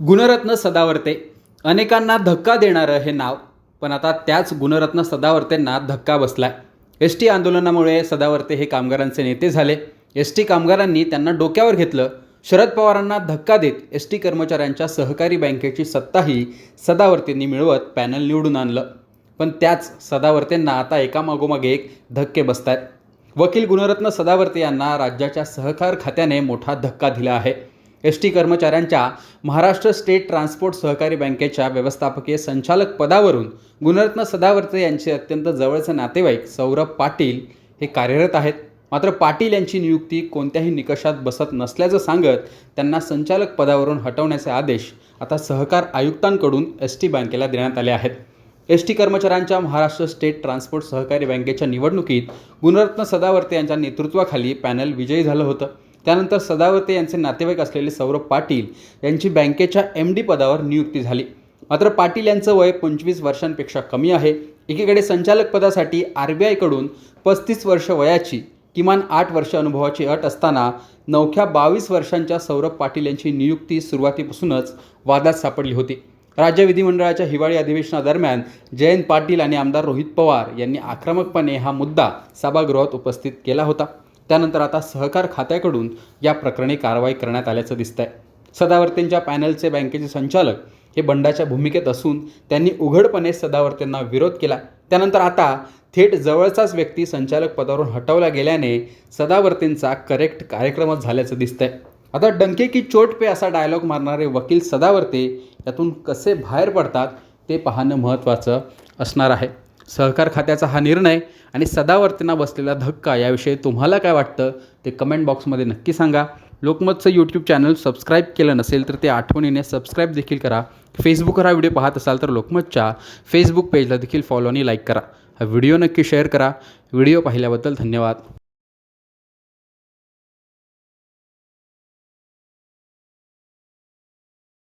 गुणरत्न सदावर्ते. अनेकांना धक्का देणारं हे नाव पण आता त्याच गुणरत्न सदावर्तेंना धक्का बसलाय. एस टी आंदोलनामुळे सदावर्ते हे कामगारांचे नेते झाले. एस टी कामगारांनी त्यांना डोक्यावर घेतलं. शरद पवारांना धक्का देत एस टी कर्मचाऱ्यांच्या सहकारी बँकेची सत्ताही सदावर्तेंनी मिळवत पॅनल निवडून आणलं. पण त्याच सदावर्तेंना आता एकामागोमागे एक धक्के बसत आहेत वकील गुणरत्न सदावर्ते यांना राज्याच्या सहकार खात्याने मोठा धक्का दिला आहे. एस टी कर्मचाऱ्यांच्या महाराष्ट्र स्टेट ट्रान्सपोर्ट सहकारी बँकेच्या व्यवस्थापकीय संचालक पदावरून गुणरत्न सदावर्ते यांचे अत्यंत जवळचे नातेवाईक सौरभ पाटील हे कार्यरत आहेत. मात्र पाटील यांची नियुक्ती कोणत्याही निकषात बसत नसल्याचं सांगत त्यांना संचालक पदावरून हटवण्याचे आदेश आता सहकार आयुक्तांकडून एस टी बँकेला देण्यात आले आहेत. एस टी कर्मचाऱ्यांच्या महाराष्ट्र स्टेट ट्रान्सपोर्ट सहकारी बँकेच्या निवडणुकीत गुणरत्न सदावर्ते यांच्या नेतृत्वाखाली पॅनल विजयी झालं होतं. त्यानंतर सदावर्ते यांचे नातेवाईक असलेले सौरभ पाटील यांची बँकेच्या एम डी पदावर नियुक्ती झाली. मात्र पाटील यांचं वय पंचवीस वर्षांपेक्षा कमी आहे. एकीकडे संचालक पदासाठी आर बी आयकडून पस्तीस वर्ष वयाची किमान आठ वर्ष अनुभवाची अट असताना नवख्या बावीस वर्षांच्या सौरभ पाटील यांची नियुक्ती सुरुवातीपासूनच वादात सापडली होती. राज्य विधिमंडळाच्या हिवाळी अधिवेशनादरम्यान जयंत पाटील आणि आमदार रोहित पवार यांनी आक्रमकपणे हा मुद्दा सभागृहात उपस्थित केला होता. त्यानंतर आता सहकार खात्याकडून या प्रकरणी कारवाई करण्यात आल्याचं दिसतंय. सदावर्तींच्या पॅनलचे बँकेचे संचालक हे बंडाच्या भूमिकेत असून त्यांनी उघडपणे सदावर्तींना विरोध केला. त्यानंतर आता थेट जवळचाच व्यक्ती संचालक पदावरून हटवला गेल्याने सदावर्तींचा करेक्ट कार्यक्रमच झाल्याचं दिसतंय. आता डंके की चोट पे असा डायलॉग मारणारे वकील सदावर्ते यातून कसे बाहेर पडतात ते पाहणं महत्त्वाचं असणार आहे. सहकार खात्याचा हा निर्णय आणि सदावर्तेंना बसलेला धक्का याविषयी तुम्हाला काय वाटतं ते कमेंट बॉक्समध्ये नक्की सांगा. लोकमतचं यूट्यूब चॅनल सबस्क्राईब केलं नसेल तर ते आठवणीने सबस्क्राईब देखील करा. फेसबुकवर हा व्हिडिओ पाहत असाल तर लोकमतच्या फेसबुक पेजला देखील फॉलो आणि लाईक करा. हा व्हिडिओ नक्की शेअर करा. व्हिडिओ पाहिल्याबद्दल धन्यवाद.